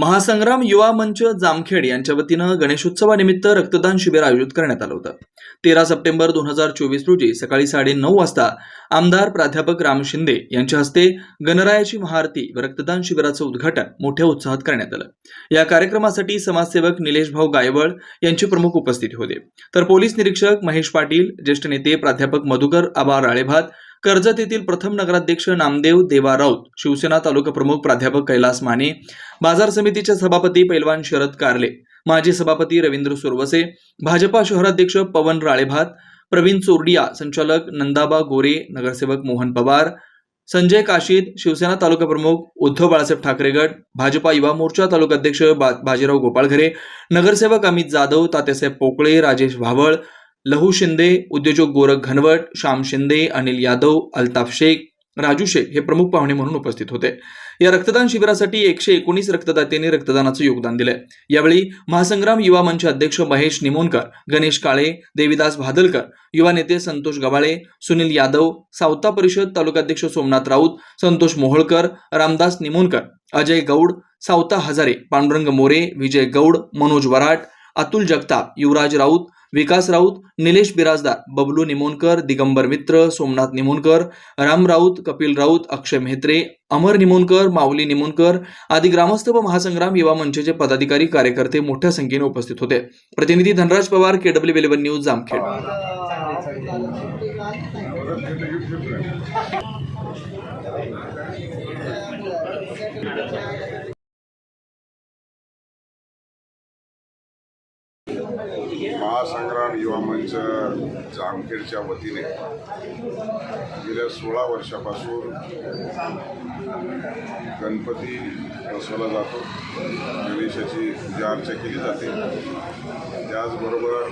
महासंग्राम युवा मंच जामखेड यांच्या वतीनं गणेशोत्सवानिमित्त रक्तदान शिबिर आयोजित करण्यात आलं होतं. तेरा सप्टेंबर दोन हजार चोवीस रोजी सकाळी साडे नऊ वाजता आमदार प्राध्यापक राम शिंदे यांच्या हस्ते गणरायाची महाआरती व रक्तदान शिबिराचं उद्घाटन मोठ्या उत्साहात करण्यात आलं. या कार्यक्रमासाठी समाजसेवक निलेश भाऊ गायवळ यांची प्रमुख उपस्थिती होते. तर पोलीस निरीक्षक महेश पाटील ज्येष्ठ नेते प्राध्यापक मधुकर आबा राळेभात कर्जत येथील प्रथम नगराध्यक्ष नामदेव देवा राऊत शिवसेना तालुका प्रमुख प्राध्यापक कैलास माने बाजार समितीचे सभापती पैलवान शरद कारले माजी सभापती रवींद्र सुरवसे भाजपा शहराध्यक्ष पवन राळेभात प्रवीण चोरडिया संचालक नंदाबा गोरे नगरसेवक मोहन पवार संजय काशीद शिवसेना तालुका प्रमुख उद्धव बाळासाहेब ठाकरे गट भाजपा युवा मोर्चा तालुका अध्यक्ष बाजीराव गोपाळघरे नगरसेवक अमित जाधव तात्यासाहेब पोकळे राजेश भावळ लहू शिंदे उद्योजक गोरख घनवट श्याम शिंदे अनिल यादव अल्ताफ शेख राजू शेख हे प्रमुख पाहुणे म्हणून उपस्थित होते. या रक्तदान शिबिरासाठी एकशे एकोणीस रक्तदात्यांनी रक्तदानाचं योगदान दिलंय. यावेळी महासंग्राम युवा मंच अध्यक्ष महेश निमोनकर गणेश काळे देविदास भादलकर युवा नेते संतोष गवाळे सुनील यादव सावता परिषद तालुकाध्यक्ष सोमनाथ राऊत संतोष मोहोळकर रामदास निमोनकर अजय गौड सावता हजारे पांडुरंग मोरे विजय गौड मनोज वराट अतुल जगताप युवराज राऊत विकास राऊत निलेश बिराजदार बबलू निमोनकर दिगंबर मित्र सोमनाथ निमोनकर राम राऊत कपिल राऊत अक्षय म्हेत्रे अमर निमोनकर माऊली निमोनकर आदी ग्रामस्थ व महासंग्राम युवा मंचचे पदाधिकारी कार्यकर्ते मोठ्या संख्येने उपस्थित होते. प्रतिनिधी Dhanraj Pawar KW eleven news Jamkhed. Mahasangram Yuva Manch जामखेडच्या वतीने गेल्या सोळा वर्षापासून गणपती बसवला जातो. गणेशाची पूजा अर्चा केली जाते. त्याचबरोबर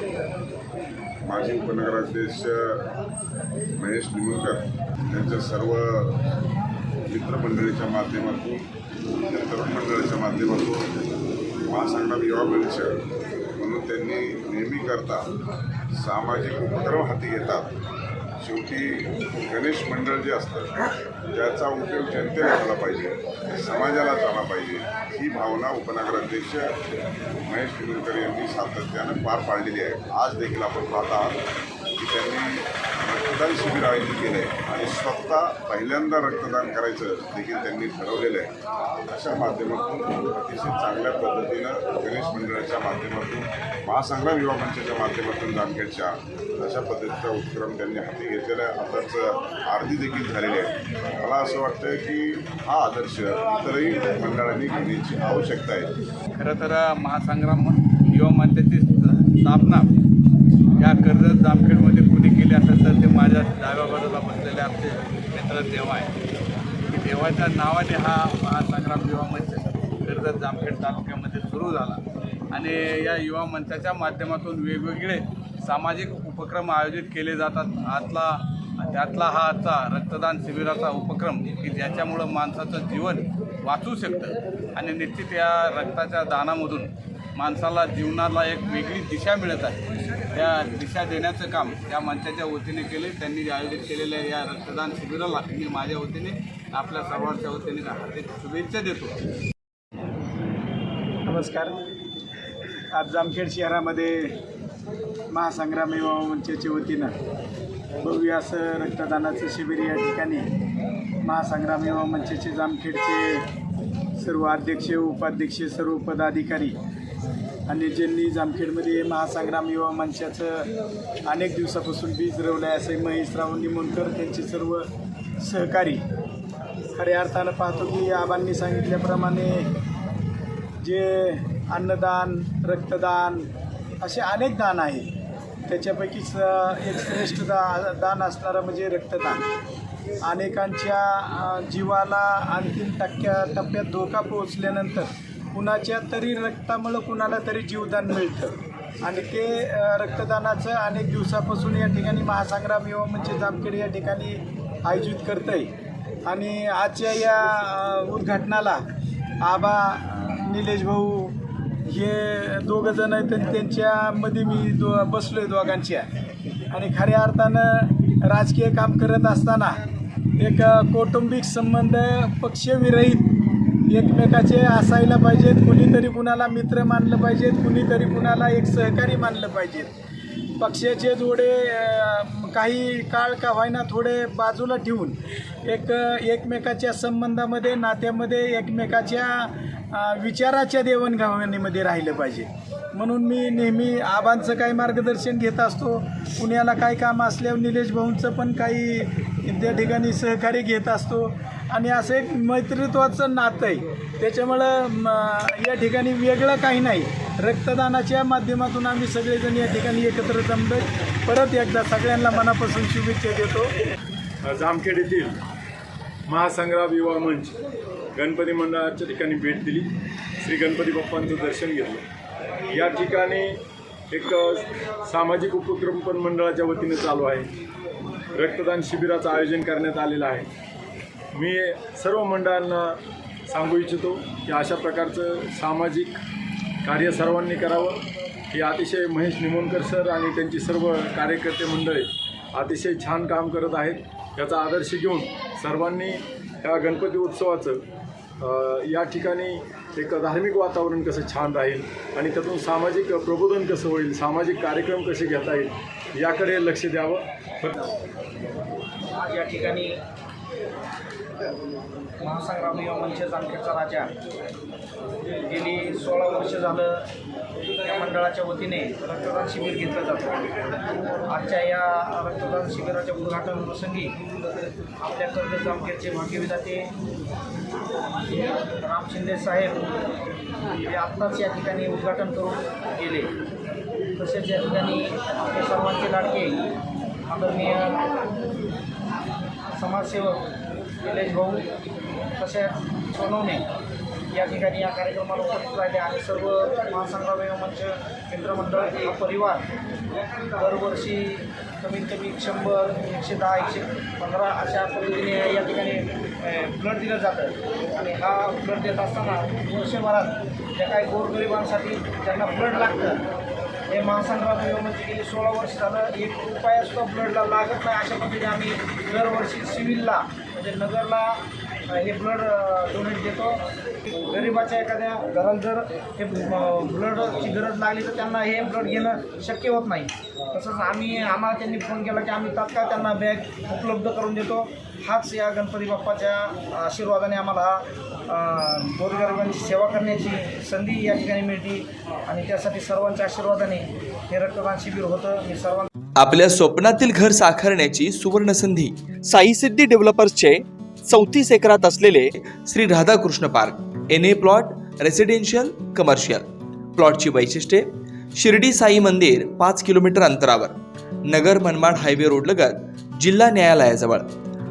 माजी उपनगराध्यक्ष महेश निमकर यांच्या सर्व मित्रमंडळीच्या माध्यमातून तरुण मंडळाच्या माध्यमातून महासंग्राम युवा मंच त्यांनी नेहमी करता. सामाजिक उपक्रम हाती घेतात. शेवटी गणेश मंडळ जे असतं त्याचा उपयोग जनतेला झाला पाहिजे समाजाला झाला पाहिजे ही भावना उपनगराध्यक्ष महेश किनकर यांनी सातत्यानं पार पाडलेली आहे. आज देखील आपण पाहत की त्यांनी रक्तदान शिबिर आयोजित केलं आहे आणि स्वतः पहिल्यांदा रक्तदान करायचं देखील त्यांनी ठरवलेलं आहे. अशा माध्यमातून अतिशय चांगल्या पद्धतीनं गणेश मंडळाच्या माध्यमातून महासंग्राम युवा मंचाच्या माध्यमातून जामखेडच्या अशा पद्धतीचा उपक्रम त्यांनी हाती घेतलेला आहे. आताच आरती देखील झालेली आहे. मला असं वाटतं की हा आदर्श इतरही मंडळांनी घेण्याची आवश्यकता आहे. खरं तर महासंग्राम युवा मंचाची स्थापना या कर्जत जामखेडमध्ये कोणी केले असेल तर ते माझ्या डाव्या बाजूला बसलेले आमचे मित्र देव आहे की देवाच्या नावाने हा महासंग्राम युवा मंच कर्जत जामखेड तालुक्यामध्ये सुरू झाला. आणि या युवा मंचाच्या माध्यमातून वेगवेगळे सामाजिक उपक्रम आयोजित केले जातात. आतला त्यातला हा आजचा रक्तदान शिबिराचा उपक्रम की ज्याच्यामुळं माणसाचं जीवन वाचू शकतं. आणि निश्चित या रक्ताच्या दानामधून माणसाला जीवनाला एक वेगळी दिशा मिळत आहे. त्या दिशा देण्याचं काम या मंचाच्या वतीने केले. त्यांनी आयोजित केलेल्या या रक्तदान शिबिराला मी माझ्या वतीने आपल्या सर्वांच्या वतीने हार्दिक शुभेच्छा देतो. नमस्कार. आज जामखेड शहरामध्ये महासंग्राम युवा मंचाच्या वतीनं भव्य असं रक्तदानाचं शिबिर या ठिकाणी महासंग्राम युवा मंचाचे जामखेडचे सर्व अध्यक्ष उपाध्यक्ष सर्व पदाधिकारी आणि ज्यांनी जामखेडमध्ये महासंग्राम युवा मंचाचं अनेक दिवसापासून बीज रवलं आहे असे महेशराव निमोणकर त्यांचे सर्व सहकारी खऱ्या अर्थानं पाहतो की आबांनी सांगितल्याप्रमाणे जे अन्नदान रक्तदान असे अनेक दान आहे त्याच्यापैकीच एक श्रेष्ठ दा दान असणारं म्हणजे रक्तदान. अनेकांच्या जीवाला अंतिम टक्क्या टप्प्यात धोका पोहोचल्यानंतर कुणाच्या तरी रक्तामुळं कुणाला तरी जीवदान मिळतं. आणि ते रक्तदानाचं अनेक दिवसापासून या ठिकाणी महासंग्राम युवा म्हणजे जामखेड या ठिकाणी आयोजित करतं आहे आणि आजच्या या उद्घाटनाला आबा निलेश भाऊ हे दोघं जण आहेत आणि त्यांच्यामध्ये मी दो बसलो आहे दोघांच्या. आणि खऱ्या अर्थानं राजकीय काम करत असताना एक कौटुंबिक संबंध पक्षविरहित एकमेकाचे असायला पाहिजेत कुणीतरी कुणाला मित्र मानलं पाहिजेत कुणीतरी कुणाला एक सहकारी मानलं पाहिजेत. पक्षाचे जोडे काही काळ का व्हायना थोडे बाजूला ठेवून एक एकमेकाच्या संबंधामध्ये नात्यामध्ये एकमेकाच्या विचाराच्या देवणघेवणीमध्ये राहिलं पाहिजे. म्हणून मी नेहमी आबांचं काही मार्गदर्शन घेत असतो. पुण्याला काय काम असल्यावर निलेश भाऊंचं पण काही त्या ठिकाणी सहकार्य घेत असतो. आणि असं एक मैत्रित्वाचं नातं आहे. त्याच्यामुळं या ठिकाणी वेगळं काही नाही. रक्तदानाच्या माध्यमातून आम्ही सगळेजण या ठिकाणी एकत्र जमलो परत एकदा सगळ्यांना मनापासून शुभेच्छा देतो. जामखेड येथील महासंग्राम युवा मंच. गणपती मंडळाच्या ठिकाणी भेट दिली. श्री गणपती बाप्पांचं दर्शन घेतलं. या ठिकाणी एक सामाजिक उपक्रम पण मंडळाच्या वतीने चालू आहे. रक्तदान शिबिराचं आयोजन करण्यात आलेलं आहे. मी सर्व मंडळांना सांगू इच्छितो की अशा प्रकारचं सामाजिक कार्य सर्वांनी करावं. हे अतिशय महेश निमोणकर सर आणि त्यांची सर्व कार्यकर्ते मंडळी अतिशय छान काम करत आहेत. याचा आदर्श घेऊन सर्वांनी या गणपती उत्सवाचं या ठिकाणी एक धार्मिक वातावरण कसं छान राहील आणि त्यातून सामाजिक प्रबोधन कसं होईल सामाजिक कार्यक्रम कसे घेता येईल याकडे लक्ष द्यावं. या ठिकाणी महासंग्राम युवा मंच जामखेडचा राजा. गेली सोळा वर्ष झालं या मंडळाच्या वतीने रक्तदान शिबिर घेतलं जातं. आजच्या या रक्तदान शिबिराच्या उद्घाटन प्रसंगी आपल्या कर्ज जामखेडचे भाग्यविधाते राम शिंदे साहेब हे आत्ताच या ठिकाणी उद्घाटन करून गेले. तसेच या ठिकाणी आपले सर्वांचे लाडके आदरणीय समाजसेवक निलेश भाऊ तसेच सोनवणे या ठिकाणी या कार्यक्रमाला उपस्थित राहिले आणि सर्व महासंग्राम मंच मित्रमंडळ हा परिवार दरवर्षी कमीत कमी शंभर एकशे दहा एकशे पंधरा अशा पद्धतीने या ठिकाणी ब्लड दिलं जातं. आणि हा ब्लड देत असताना वर्षभरात ज्या काही गोरगरिबांसाठी ज्यांना ब्लड लागतं हे महासंग्राम युवा म्हणजे गेली सोळा वर्ष झालं. एक रुपयासुद्धा ब्लडला लागत नाही. अशा पद्धतीने आम्ही दरवर्षी सिव्हिलला म्हणजे नगरला हे ब्लड डोनेट देतो. गरिबाच्या एखाद्या घरात जर हे ब्लडची गरज लागली तर त्यांना हे ब्लड घेणं शक्य होत नाही. तसंच आम्ही आम्हाला त्यांनी फोन केला की आम्ही तात्काळ त्यांना बॅग उपलब्ध करून देतो. हाच या गणपती बाप्पाच्या आशीर्वादाने आम्हाला गोरगरिबांची सेवा करण्याची संधी या ठिकाणी मिळते आणि त्यासाठी सर्वांच्या आशीर्वादाने हे रक्तदान शिबिर होतं. मी सर्वांना आपल्या स्वप्नातील घर साकारण्याची सुवर्ण संधी साई सिद्धी डेव्हलपर्सचे चौतीस एकरात असलेले Shri Radhakrishna park N A plot residential commercial. प्लॉटची वैशिष्ट्ये शिर्डी साई मंदिर पाच किलोमीटर अंतरावर नगर मनमाड हायवे रोड लगत जिल्हा न्यायालयाजवळ.